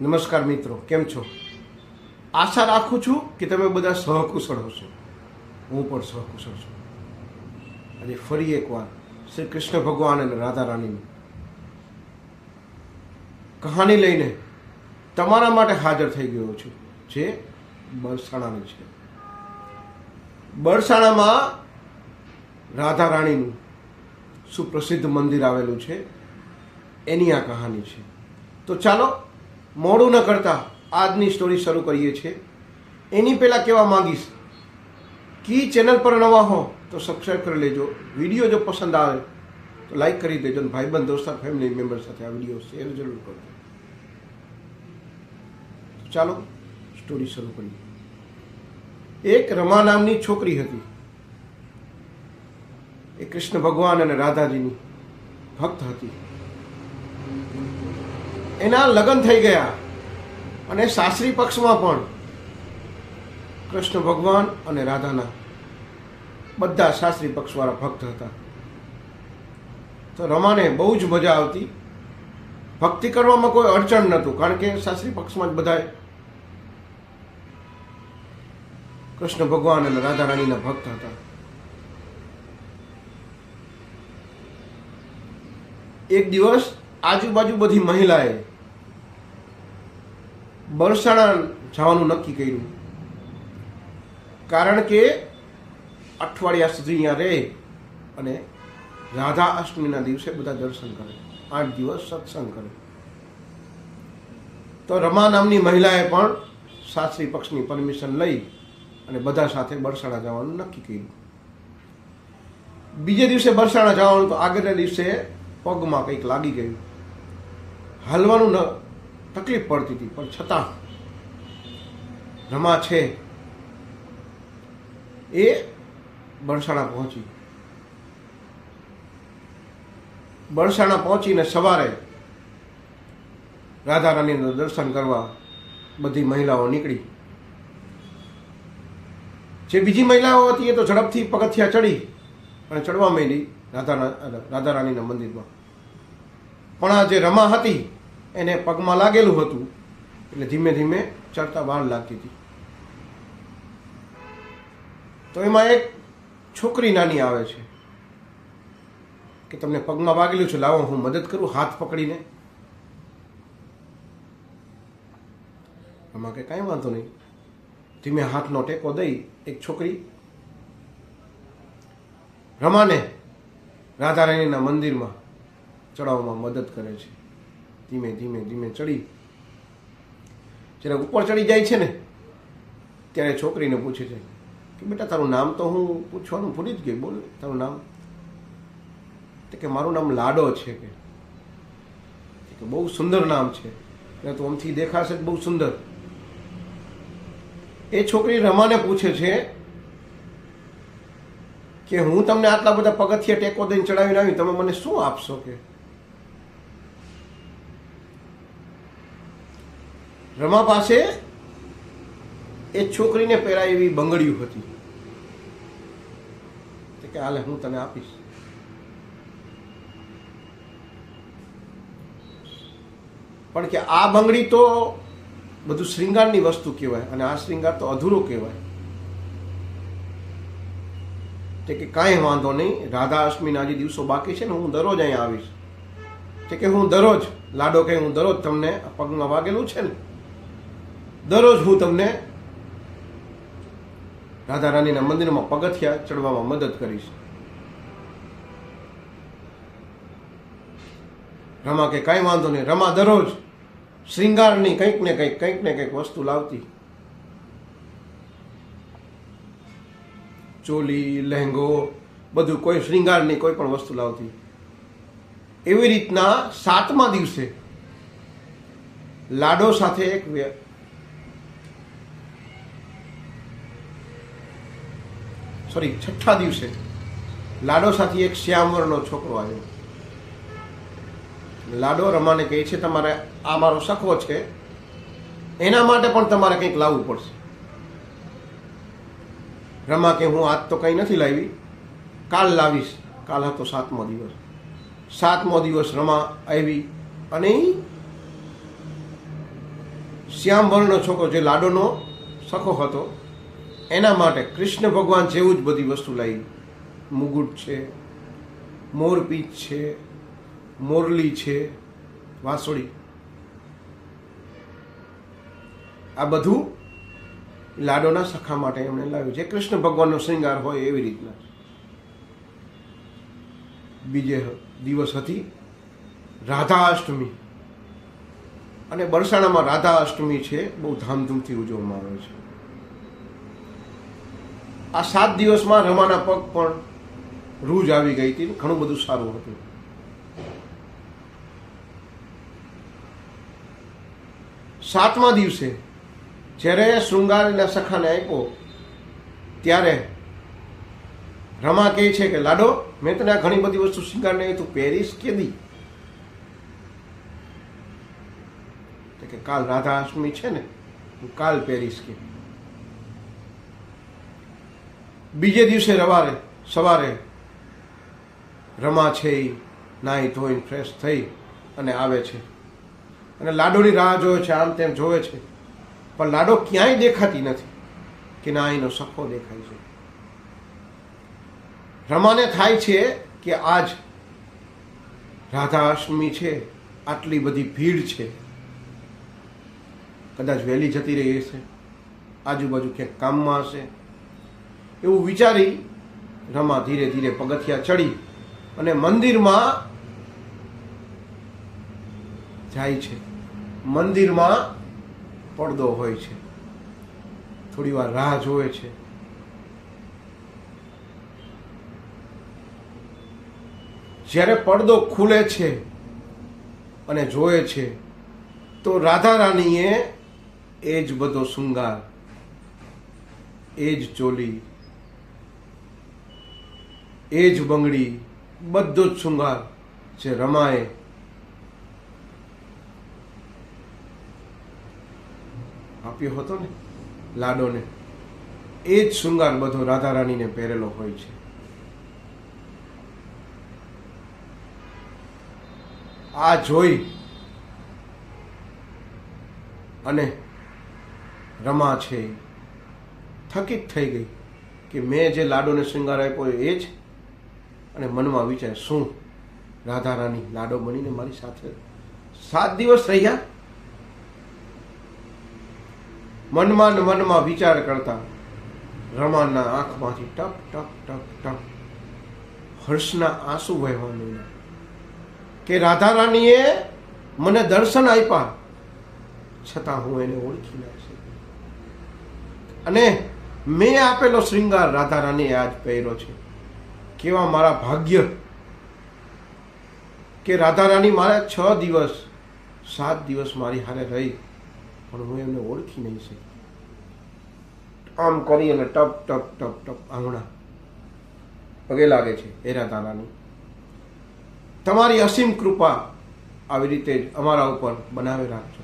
નમસ્કાર મિત્રો, કેમ છો? આશા રાખું છું કે તમે બધા સહકુશળ હશો. હું પણ સહકુશળ છું. આજે ફરી એકવાર શ્રી કૃષ્ણ ભગવાન અને રાધા રાણીની કહાની લઈને તમારા માટે હાજર થઈ ગયો છું, જે બરસાણાની છે. બરસાણામાં રાધા રાણીનું સુપ્રસિદ્ધ મંદિર આવેલું છે. એની આ કહાની છે. તો ચાલો મોડું ન કરતા આજની સ્ટોરી શરૂ કરીએ છીએ. એની પહેલાં કહેવા માંગીશ, કી ચેનલ પર નવા હો તો સબસ્ક્રાઈબ કરી લેજો. વીડિયો જો પસંદ આવે તો લાઈક કરી દેજો અને ભાઈબંધ, દોસ્તાર ફેમિલી મેમ્બર સાથે આ વીડિયો શેર જરૂર કરજો. ચાલો સ્ટોરી શરૂ કરીએ. એક રમા નામની છોકરી હતી. એ કૃષ્ણ ભગવાન અને રાધાજીની ભક્ત હતી. એના લગ્ન થઈ ગયા. અને સાસરી પક્ષમાં પણ કૃષ્ણ ભગવાન અને રાધાના બધા સાસરી પક્ષવાળા ભક્ત હતા. તો રમાને બહુ જ મજા આવતી. ભક્તિ કરવામાં કોઈ અડચણ નહોતું, કારણ કે શાસ્ત્રી પક્ષમાં જ બધા કૃષ્ણ ભગવાન અને રાધા રાણીના ભક્ત હતા. એક દિવસ આજુબાજુ બધી મહિલાએ બરસાણા જવાનું નક્કી કર્યું. કારણ કે અઠવાડિયા સુધી અહીંયા રહે અને રાધા અષ્ટમીના દિવસે બધા દર્શન કરે. આઠ દિવસ સત્સંગ કરે. તો રમા નામની મહિલાએ પણ સાસરી પક્ષની પરમિશન લઈ અને બધા સાથે બરસાણા જવાનું નક્કી કર્યું. બીજે દિવસે બરસાણા જવાનું તો આગળના દિવસે પગમાં કંઈક લાગી ગયું. હાલવાનું ન તકલીફ પડતી હતી, પણ છતાં રમા છે એ બરસાણા પહોંચી. બરસાણા પહોંચીને સવારે રાધા રાણીનું દર્શન કરવા બધી મહિલાઓ નીકળી. જે બીજી મહિલાઓ હતી એ તો ઝડપથી પગથિયા ચડી અને ચડવા માંડી રાધા રાધા રાણીના મંદિરમાં. પણ આ જે રમા હતી એને પગમાં લાગેલું હતું. એટલે ધીમે ધીમે ચડતા વાર લાગતી હતી. તો એમાં એક છોકરી નાની આવે છે કે તમને પગમાં વાગેલું છે, લાવો, હું મદદ કરું, હાથ પકડીને. આમાં કે કાંઈ વાંધો નહીં. ધીમે હાથનો ટેકો દઈ એક છોકરી રમાને રાધારાણીના મંદિરમાં ચડાવવામાં મદદ કરે છે. ધીમે ધીમે ધીમે ચડી. જ્યારે ઉપર ચડી જાય છે ને, ત્યારે છોકરીને પૂછે છે કે, બેટા, તારું નામ તો હું પૂછવાનું ભૂલી જ ગઈ બોલ, તારું નામ? તો કે, મારું નામ લાડો છે. કે બહુ સુંદર નામ છે. એટલે તો આમથી દેખાશે બહુ સુંદર. એ છોકરી રમાને પૂછે છે કે, હું તમને આટલા બધા પગથિયા ટેકો દઈને ચડાવીને આવી, તમે મને શું આપશો? કે રમા પાસે એ છોકરીને પહેરાયેલી બંગડીયું હતી. કે, હાલે, હું તને આપીશ. પણ કે, આ બંગડી તો બધું શ્રૃંગારની વસ્તુ કહેવાય અને આ શ્રૃંગાર તો અધૂરો કહેવાય. તે કે, કાંઈ વાંધો નહીં, રાધા અષ્ટમીના જે દિવસો બાકી છે ને, હું દરરોજ અહીંયા આવીશ. તે કે, હું દરરોજ, લાડો કે, હું દરરોજ તમને પગમાં વાગેલું છે ને દરરોજ હું તમને રાધા રાણીના મંદિરમાં પગથિયા ચડવામાં મદદ કરીશ. રમા કે કાંઈ વાંધો નહીં. રમા દરરોજ શ્રૃંગારની કંઈક ને કંઈક કંઈક ને કંઈક વસ્તુ લાવતી. ચોલી, લહેંગો, બધું કોઈ શ્રૃંગારની કોઈ પણ વસ્તુ લાવતી. એવી રીતના સાતમા દિવસે લાડો સાથે એક સોરી છઠ્ઠા દિવસે લાડો સાથે એક શ્યામવરનો છોકરો આવ્યો. લાડો રમાને કહે છે, તમારે આ મારો સખો છે. એના માટે પણ તમારે કંઈક લાવવું પડશે. રમા કે, હું આજ તો કંઈ નથી લાવી. કાલ લાવીશ. કાલ હતો સાતમો દિવસ. સાતમો દિવસ રમા આવી અને શ્યામ વર્ણનો છોકરો, જે લાડોનો સખો હતો એના માટે કૃષ્ણ ભગવાન જેવું જ બધી વસ્તુ લાવી. મુગુટ છે, મોરપીચ છે, મોરલી છે, વાંસળી. આ બધું લાડોના સખા માટે એમણે લાવ્યું છે. કૃષ્ણ ભગવાનનો શૃંગાર હોય એવી રીતના. બીજે દિવસ હતી રાધા અષ્ટમી અને બરસાણામાં રાધા અષ્ટમી છે, બહુ ધામધૂમથી ઉજવવામાં આવે છે. આ સાત દિવસમાં રમાના પગ પણ રૂજ આવી ગઈ હતી ઘણું બધું સારું હતું. સાતમા દિવસે જ્યારે શૃંગારીના સખાને આપ્યો, ત્યારે રમા કહે છે કે, લાડો, મેં તને આ ઘણી બધી વસ્તુ શૃંગારને તું પહેરીશ કે દી કે, કાલ રાધા અષ્ટમી છે ને, હું કાલ પહેરીશ કે બીજે દિવસે રવારે, સવારે રમા છે એ નાહી ધોઈને ફ્રેશ થઈ અને આવે છે. અને લાડોની રાહ જોવે છે, આમ તેમ જોવે છે. પણ લાડો ક્યાંય દેખાતી નથી કે ના એનો સખો દેખાય છે. રમાને થાય છે કે આજ રાધા અષ્ટમી છે, આટલી બધી ભીડ છે. કદાચ વહેલી જતી રહી હશે, આજુબાજુ ક્યાંક કામમાં હશે એવું વિચારી રમા ધીરે ધીરે પગથિયા ચડી અને મંદિરમાં જાય છે. મંદિરમાં પડદો હોય છે. થોડી વાર રાહ જોવે છે. જ્યારે પડદો ખુલે છે અને જોવે છે, તો રાધા રાણીએ એ જ બધો શૃંગાર, એ જ ચોલી એ જ બંગડી, બધો જ શૃંગાર જે રમાએ. આપ્યો હતો ને, લાડોને. એ જ શૃંગાર બધો રાધા રાણીને પહેરેલો હોય છે. આ જોઈ અને રમા છે. થકિત થઈ ગઈ કે મેં જે લાડોને શૃંગાર આપ્યો એ જ અને મનમાં વિચાર શું રાધા રાની લાડો બનીને મારી સાથે સાત દિવસ રહ્યા મનમાં ને મનમાં વિચાર કરતા રમાના આંખમાંથી ટપ ટપ ટપ ટપ હર્ષના આંસુ વહેવાનું કે, રાધા રાણીએ મને દર્શન આપ્યા, છતાં હું એને ઓળખી ના શકી અને મેં આપેલો શ્રીંગાર રાધા રાણીએ આજ પહેર્યો છે. કેવા મારા ભાગ્ય? કે રાધા રાણી મારા છ દિવસ, સાત દિવસ મારી હારે રહી, પણ હું એમને ઓળખી નહીં શકી. આમ કરી અને ટપ ટપ ટપ ટપ, આંગણા. પગે લાગે છે એ રાધા રાણી તમારી અસીમ કૃપા આવી રીતે જ અમારા ઉપર બનાવી રાખજો.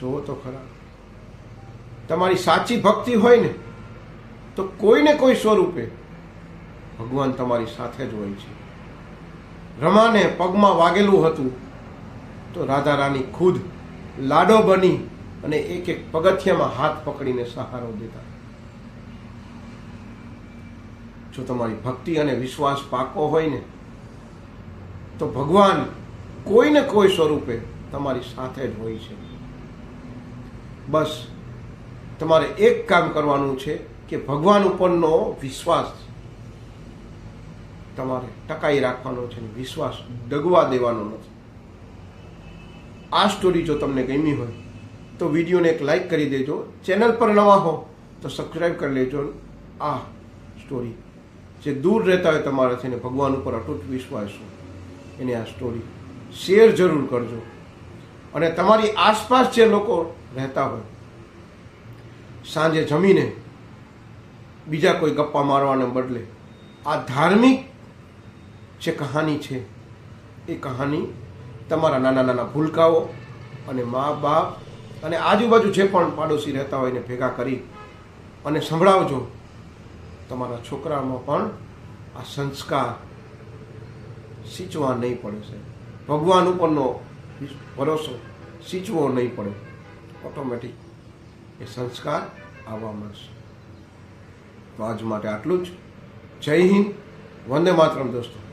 જુઓ તો ખરા. તમારી સાચી ભક્તિ હોય ને તો કોઈને કોઈ સ્વરૂપે ભગવાન તમારી સાથે જ હોય છે. રમાને પગમાં વાગેલું હતું તો રાધા રાણી ખુદ લાડો બની અને એક એક પગથિયામાં હાથ પકડીને સહારો દેતા. જો તમારી ભક્તિ અને વિશ્વાસ પાકો હોય ને, તો ભગવાન કોઈને કોઈ સ્વરૂપે તમારી સાથે જ હોય છે. બસ, તમારે એક કામ કરવાનું છે કે ભગવાન ઉપરનો વિશ્વાસ તમારે ટકાઈ રાખવાનો છે વિશ્વાસ ડગવા દેવાનો નથી. આ સ્ટોરી જો તમને ગમી હોય, તો વિડીયોને એક લાઈક કરી દેજો. ચેનલ પર નવા હો, તો સબસ્ક્રાઈબ કરી લેજો. આ સ્ટોરી જે દૂર રહેતા હોય તમારાથી ને ભગવાન ઉપર અટૂટ વિશ્વાસ હોય, એની આ સ્ટોરી શેર જરૂર કરજો. અને તમારી આસપાસ જે લોકો રહેતા હોય, સાંજે જમીને બીજા કોઈ ગપ્પા મારવાને બદલે. આ ધાર્મિક જે કહાની છે, એ કહાની તમારા નાના નાના ભૂલકાઓ અને મા બાપ અને આજુબાજુ જે પણ પાડોશી રહેતા હોય એને ભેગા કરી અને સંભળાવજો, તમારા છોકરામાં પણ આ સંસ્કાર સિંચવા નહીં પડે છે ભગવાન ઉપરનો ભરોસો સિંચવો નહીં પડે. ઓટોમેટિક એ સંસ્કાર આવવા મળશે તો આજ માટે આટલું જ. જય હિન્દ. વંદે માતરમ દોસ્તો.